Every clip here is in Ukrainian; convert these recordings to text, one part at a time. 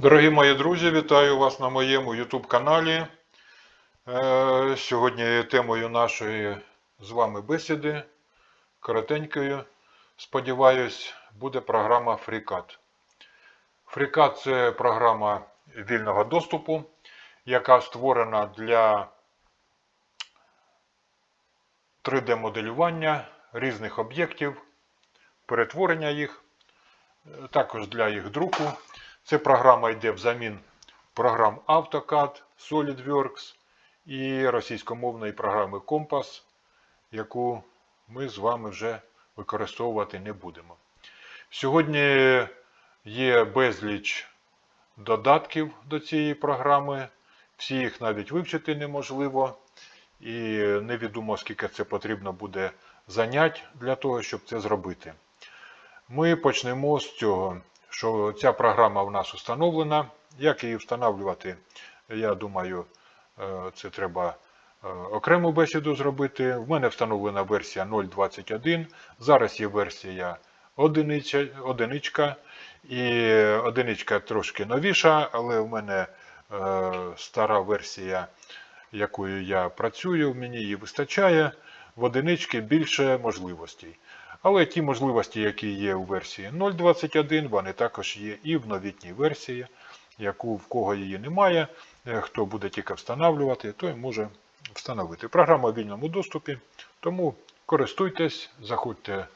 Дорогі мої друзі, вітаю вас на моєму YouTube каналі. Е, Сьогодні темою нашої з вами бесіди, коротенькою, сподіваюсь, буде програма FreeCAD. FreeCAD – це програма вільного доступу, яка створена для 3D-моделювання різних об'єктів, перетворення їх, також для їх друку. Ця програма йде взамін програм AutoCAD, SolidWorks і російськомовної програми Compass, яку ми з вами вже використовувати не будемо. Сьогодні є безліч додатків до цієї програми, всі їх навіть вивчити неможливо, і невідомо скільки це потрібно буде занять для того, щоб це зробити. Ми почнемо з цього що ця програма у нас встановлена. Як її встановлювати, я думаю, е, це треба е, окрему бесіду зробити. В мене встановлена версія 0.21. Зараз є версія одиничка, одиничка. І одиничка трошки новіша, але в мене е, стара версія, якою я працюю, мені її вистачає. В одинички більше можливостей. Але ті можливості, які є у версії 0.21, вони також є і в новітній версії, яку в кого її немає, е, хто буде тільки встановлювати, той може встановити. Програма в вільному доступі, тому користуйтесь, заходьте е,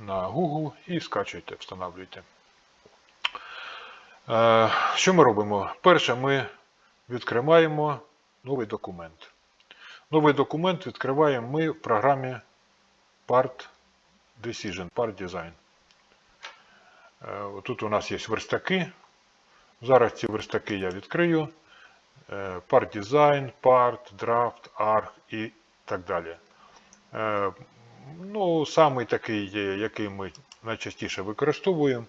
на Google і скачуйте, встановлюйте. Е, що ми робимо? Перше, ми відкриваємо новий документ. Новий документ відкриваємо ми в програмі Part Decision, Part Design. Е, Тут у нас є верстаки. Зараз ці верстаки я відкрию. Е, Part Design, Part, Draft, Arc і так далі. Е, Ну, Самий такий, який ми найчастіше використовуємо,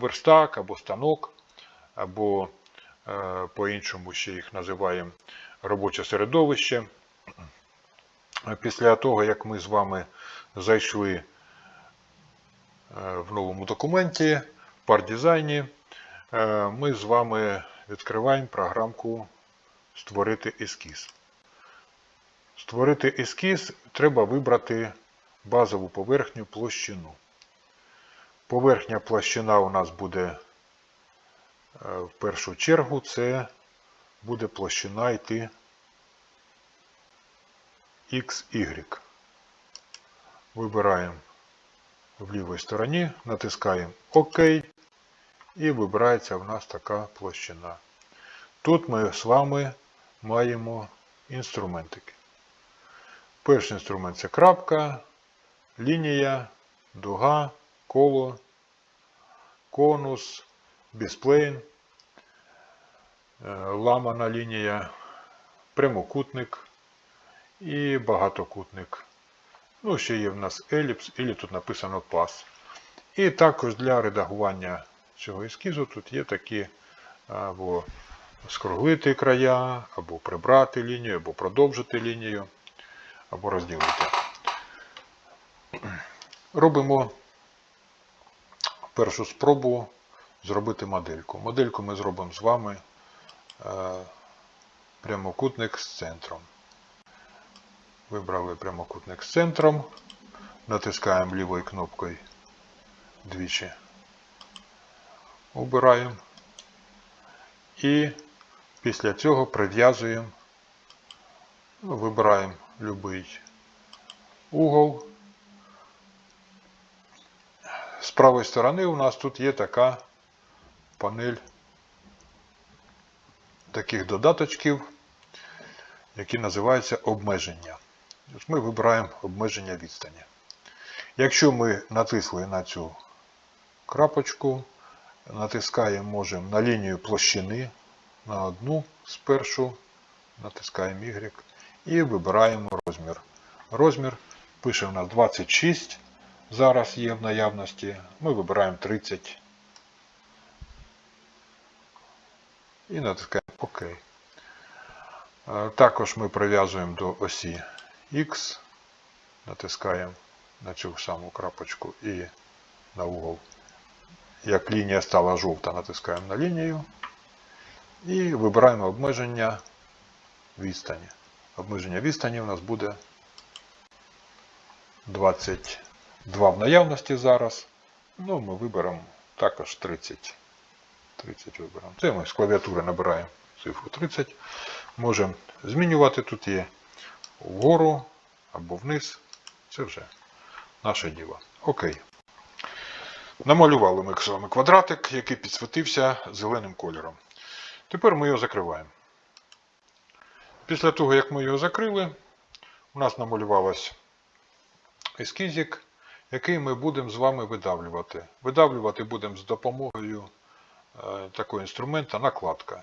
верстак або станок, або по-іншому ще їх називаємо робоче середовище. Після того, як ми з вами зайшли е, в новому документі, в пардизайні, е, ми з вами відкриваємо програмку Створити ескіз. Створити ескіз треба вибрати базову поверхню площину. Поверхня площина у нас буде е, в першу чергу, це буде площина йти XY. Вибираємо в лівій стороні, натискаємо ОК і вибирається в нас така площина. Тут ми з вами маємо інструментики. Перший інструмент це крапка, лінія, дуга, коло, конус, бісплейн, е, ламана лінія, прямокутник і багатокутник. Ну, ще є в нас еліпс, і тут написано пас. І також для редагування цього ескізу тут є такі або скруглити края, або прибрати лінію, або продовжити лінію, або розділити. Робимо першу спробу зробити модельку. Модельку ми зробимо з вами прямокутник з центром. Вибрали прямокутник з центром. Натискаємо лівою кнопкою двічі. Обираємо. І після цього прив'язуємо, вибираємо будь-який угол. З правої сторони у нас тут є така панель таких додаточків, які називаються обмеження. Ми вибираємо обмеження відстані. Якщо ми натисли на цю крапочку, натискаємо можемо на лінію площини на одну спершу, натискаємо Y і вибираємо розмір. Розмір пише у нас 26, зараз є в наявності. Ми вибираємо 30 і натискаємо ОК. Також ми прив'язуємо до осі X, натискаємо на цю саму крапочку і на угол як лінія стала жовта, натискаємо на лінію і вибираємо обмеження відстані. Обмеження відстані у нас буде 22 в наявності зараз. Ну, ми виберемо також 30. 30 виберемо. Це ми з клавіатури набираємо цифру 30. Можемо змінювати тут є вгору або вниз. Це вже наше діло. Окей. Намалювали ми з вами квадратик, який підсвітився зеленим кольором. Тепер ми його закриваємо. Після того, як ми його закрили, у нас намалювалось ескізик, який ми будемо з вами видавлювати. Видавлювати будемо з допомогою е, такого інструмента накладка.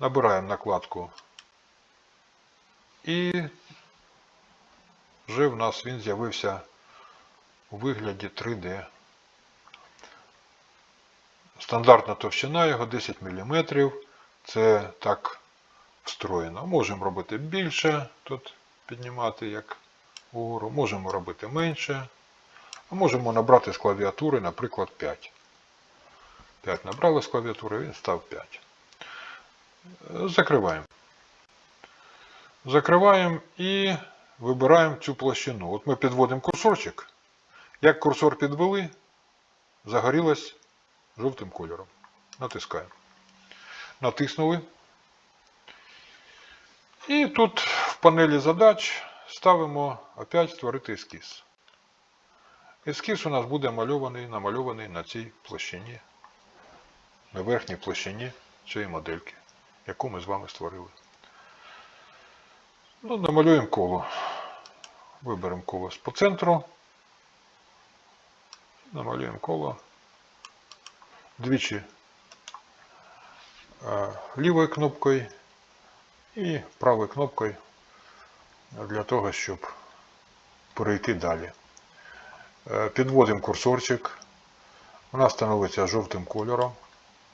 Набираємо накладку і вже в нас він з'явився у вигляді 3D. Стандартна товщина його 10 мм. Це так встроєно. Можемо робити більше, тут піднімати як угору, можемо робити менше. А можемо набрати з клавіатури, наприклад, 5. 5 набрали з клавіатури, він став 5. Закриваємо. Закриваємо і вибираємо цю площину. От ми підводимо курсорчик. Як курсор підвели, загорілось жовтим кольором. Натискаємо. Натиснули. І тут в панелі задач ставимо опять створити ескіз. Ескіз у нас буде мальований, намальований на цій площині, на верхній площині цієї модельки, яку ми з вами створили. Ну, намалюємо коло. Виберемо коло по центру. Намалюємо коло. Двічі е, лівою кнопкою і правою кнопкою для того, щоб перейти далі. Е, Підводимо курсорчик. Нас становиться жовтим кольором.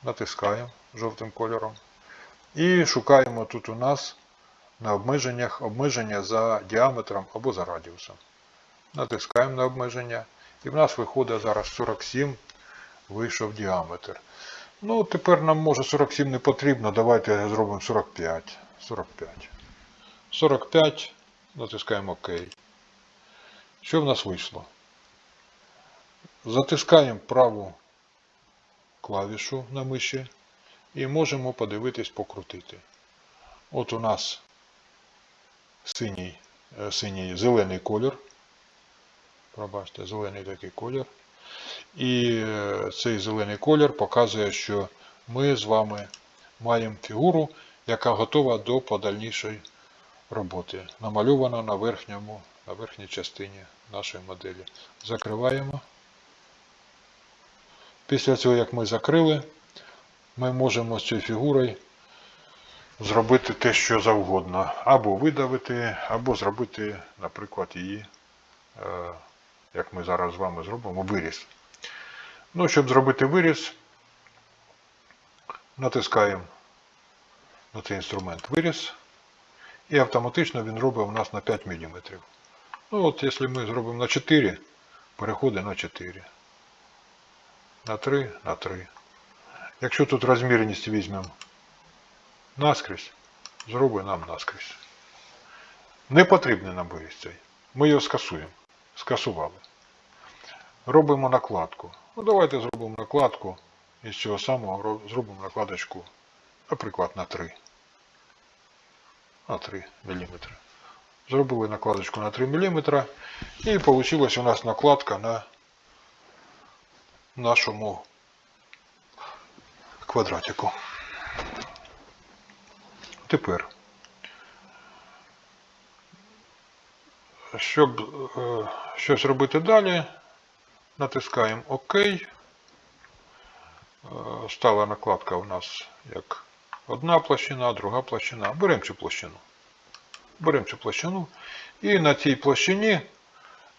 Натискаємо жовтим кольором. І шукаємо тут у нас на обмеженнях обмеження за діаметром або за радіусом. Натискаємо на обмеження. І в нас виходить зараз 47 вийшов діаметр. Ну, тепер нам може 47 не потрібно. Давайте зробимо 45. 45. 45. Натискаємо ОК. Що в нас вийшло? Затискаємо праву клавішу на миші і можемо подивитись, покрутити. От у нас синій, е, синій зелений колір. Пробачте, зелений такий колір. І е, цей зелений колір показує, що ми з вами маємо фігуру, яка готова до подальнішої роботи. Намальована на верхньому, на верхній частині нашої моделі. Закриваємо. Після цього, як ми закрили, ми можемо з цією фігурою зробити те, що завгодно. Або видавити, або зробити, наприклад, її, е, як ми зараз з вами зробимо, виріз. Ну, щоб зробити виріз, натискаємо на цей інструмент виріз. І автоматично він робить у нас на 5 мм. Ну от, якщо ми зробимо на 4, переходить на 4. На 3, на 3. Якщо тут розмірність візьмемо наскрізь, зробить нам наскрізь. Не потрібний нам виріз цей. Ми його скасуємо. Скасували. Робимо накладку. Ну, давайте зробимо накладку і з цього самого зробимо накладочку, наприклад, на 3. На 3 мм. Зробили накладочку на 3 мм і вийшла у нас накладка на нашому квадратику. Тепер, щоб е, щось робити далі, натискаємо ОК. Е, Стала накладка у нас як одна площина, друга площина. Беремо цю площину. Беремо цю площину. І на цій площині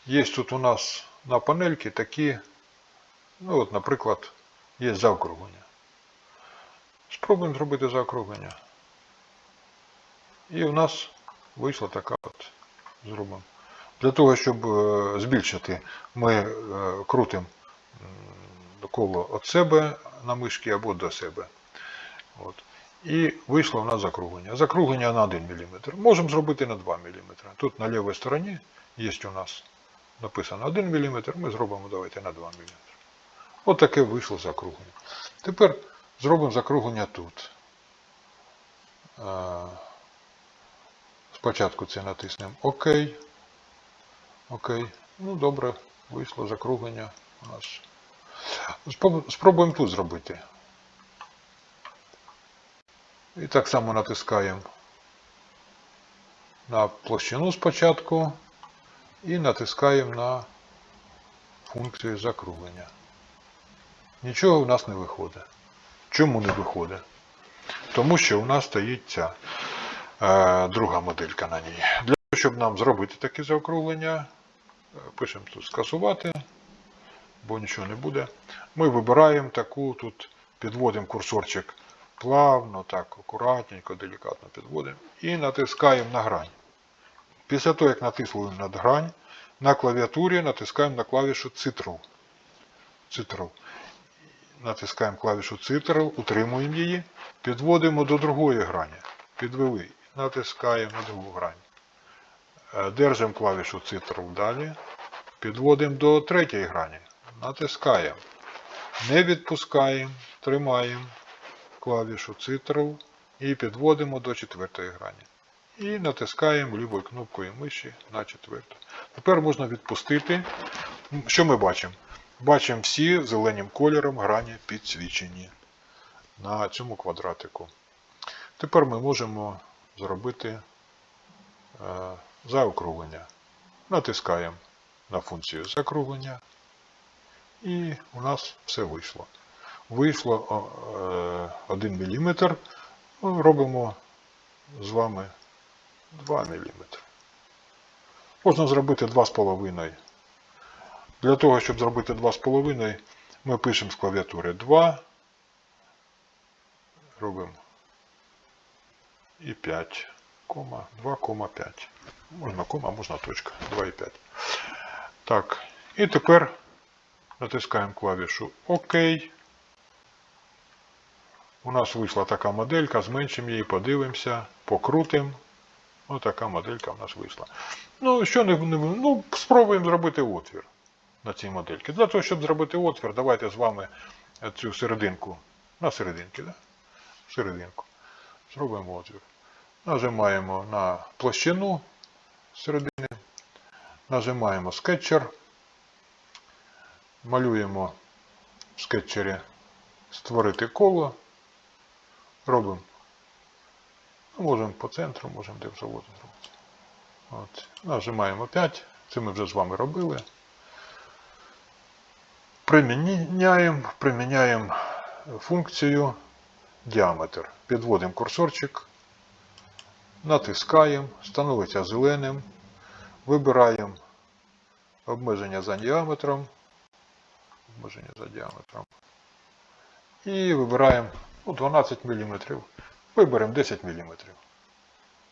є тут у нас на панельці такі, ну от, наприклад, є заокруглення. Спробуємо зробити заокруглення. І у нас вийшла така от зробимо. Для того, щоб е, збільшити, ми е, крутимо коло від себе на мишки або до себе. От. І вийшло в нас закруглення. Закруглення на 1 мм. Можемо зробити на 2 мм. Тут на лівій стороні є у нас написано 1 мм, ми зробимо давайте на 2 мм. От таке вийшло закруглення. Тепер зробимо закруглення тут. Спочатку це натиснемо ОК. ОК. Ну добре, вийшло закруглення у нас. Спробуємо тут зробити. І так само натискаємо на площину спочатку і натискаємо на функцію закруглення. Нічого в нас не виходить. Чому не виходить? Тому що у нас стоїть ця друга моделька на ній. Для того, щоб нам зробити таке заокруглення, е, пишемо тут скасувати, бо нічого не буде. Ми вибираємо таку, тут підводимо курсорчик плавно, так, акуратненько, делікатно підводимо і натискаємо на грань. Після того, як натисли на грань, на клавіатурі натискаємо на клавішу Ctrl. Ctrl. Натискаємо клавішу Ctrl, утримуємо її, підводимо до другої грані. Підвели. Натискаємо на другу грань. Е, Держимо клавішу Ctrl далі. Підводимо до третьої грані. Натискаємо. Не відпускаємо, тримаємо клавішу Ctrl і підводимо до четвертої грані. І натискаємо лівою кнопкою миші на четверту. Тепер можна відпустити. Що ми бачимо? Бачимо всі зеленим кольором грані підсвічені на цьому квадратику. Тепер ми можемо зробити е, заокруглення. Натискаємо на функцію закруглення. І у нас все вийшло. Вийшло е, 1 мм. Ну, Робимо з вами 2 мм. Можна зробити 2,5. Для того, щоб зробити 2,5, ми пишемо з клавіатури 2. Робимо і 5, кома, 2,5. Можна кома, можна точка. 2,5. Так. І тепер натискаємо клавішу ОК. У нас вийшла така моделька, зменшимо її, подивимося, покрутимо. Ось така моделька в нас вийшла. Ну, що не, не ну, спробуємо зробити отвір на цій модельці. Для того, щоб зробити отвір, давайте з вами цю серединку, на серединки, да? серединку. Зробимо отвір. Нажимаємо на площину середини, нажимаємо скетчер, малюємо в скетчері створити коло, робимо. Ну, можемо по центру, можемо де завгодно зробити. От. Нажимаємо 5, це ми вже з вами робили. Приміняємо, приміняємо функцію діаметр. Підводимо курсорчик, натискаємо, становиться зеленим, вибираємо обмеження за діаметром, обмеження за діаметром. І вибираємо ну, 12 мм. Виберемо 10 мм.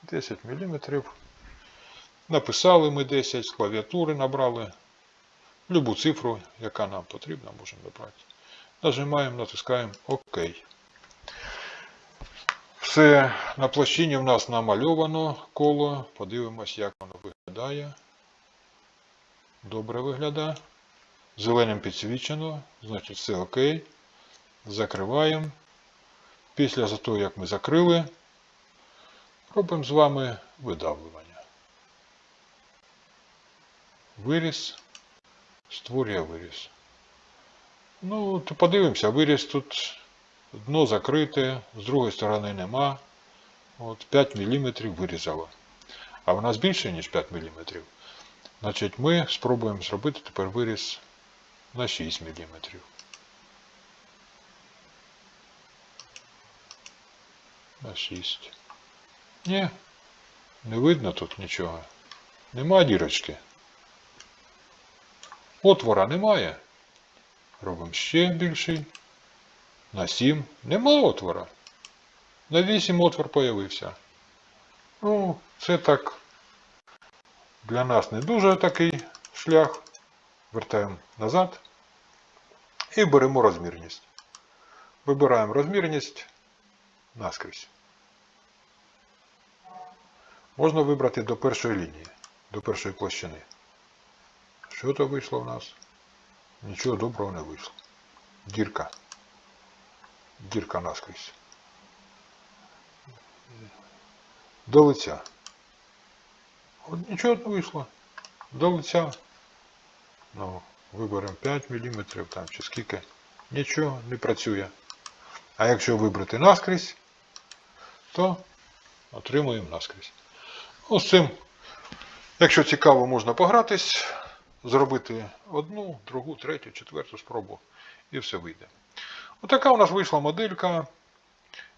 10 мм. Написали ми 10, з клавіатури набрали. Любу цифру, яка нам потрібна, можемо набрати. Нажимаємо, натискаємо ОК. Все, на площині в нас намальовано коло. Подивимось, як воно виглядає. Добре виглядає. Зеленим підсвічено, значить все ОК. Закриваємо. Після того, як ми закрили, робимо з вами видавлювання. Виріс, створює виріс. Ну, то подивимося, виріс тут дно закрите, з другої сторони нема. От 5 мм вирізало. А в нас більше, ніж 5 мм. Значить, ми спробуємо зробити тепер виріс на 6 мм. На 6. Ні, не видно тут нічого. Нема дірочки. Отвора немає. Робимо ще більший. На 7. Нема отвора. На 8 отвор появився. Ну, це так для нас не дуже такий шлях. Вертаємо назад. І беремо розмірність. Вибираємо розмірність наскрізь. Можна вибрати до першої лінії, до першої площини. Що то вийшло в нас? Нічого доброго не вийшло. Дірка. Дірка наскрізь. До лиця. От нічого не вийшло. До лиця. Ну, виберемо 5 мм там чи скільки. Нічого не працює. А якщо вибрати наскрізь, то отримуємо наскрізь. Ну, з цим, якщо цікаво, можна погратись, зробити одну, другу, третю, четверту спробу і все вийде. Отака у нас вийшла моделька,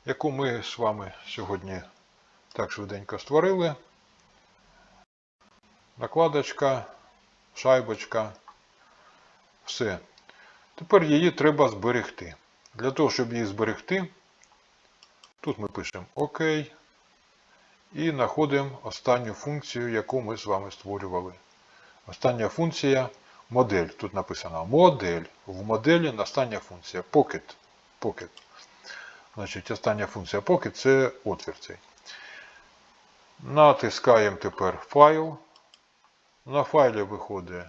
яку ми з вами сьогодні так швиденько створили. Накладочка, шайбочка, все. Тепер її треба зберегти. Для того, щоб її зберегти, тут ми пишемо ОК і знаходимо останню функцію, яку ми з вами створювали. Остання функція модель. Тут написано модель. В моделі остання функція Pocket. Pocket. Значить, остання функція Pocket це отвір цей. Натискаємо тепер файл. На файлі виходить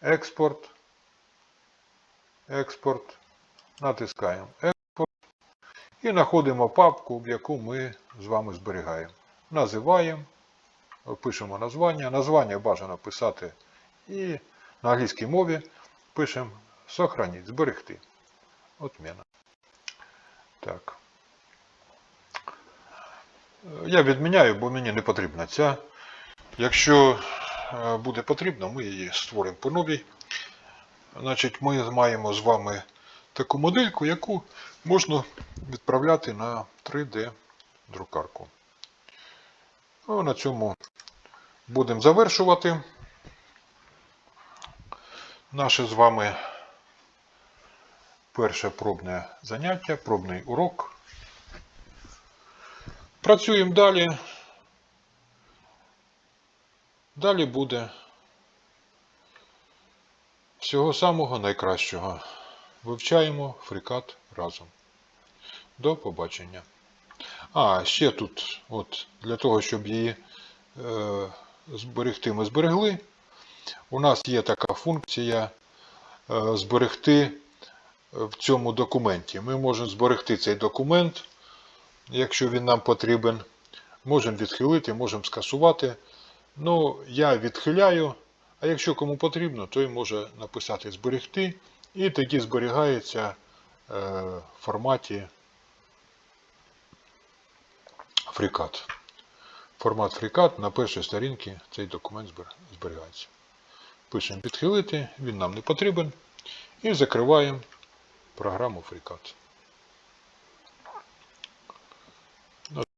експорт. Експорт. Натискаємо експорт. І знаходимо папку, в яку ми з вами зберігаємо. Називаємо. Пишемо названня. Названня бажано писати і на англійській мові пишемо сохраніть, зберегти. Отміна. Так. Я відміняю, бо мені не потрібна ця. Якщо е, буде потрібно, ми її створимо по новій. Значить, ми маємо з вами таку модельку, яку можна відправляти на 3D-друкарку. Ну, на цьому будемо завершувати наше з вами перше пробне заняття, пробний урок. Працюємо далі. Далі буде всього самого найкращого. Вивчаємо фрикат разом. До побачення. А, ще тут, от, для того, щоб її е, зберегти, ми зберегли. У нас є така функція е, зберегти в цьому документі. Ми можемо зберегти цей документ, якщо він нам потрібен. Можемо відхилити, можемо скасувати. Ну, я відхиляю, а якщо кому потрібно, той може написати зберегти. І тоді зберігається е, в форматі FreeCAD. Формат FreeCAD на першій сторінці цей документ зберігається. Пишемо підхилити, він нам не потрібен. І закриваємо програму FreeCAD.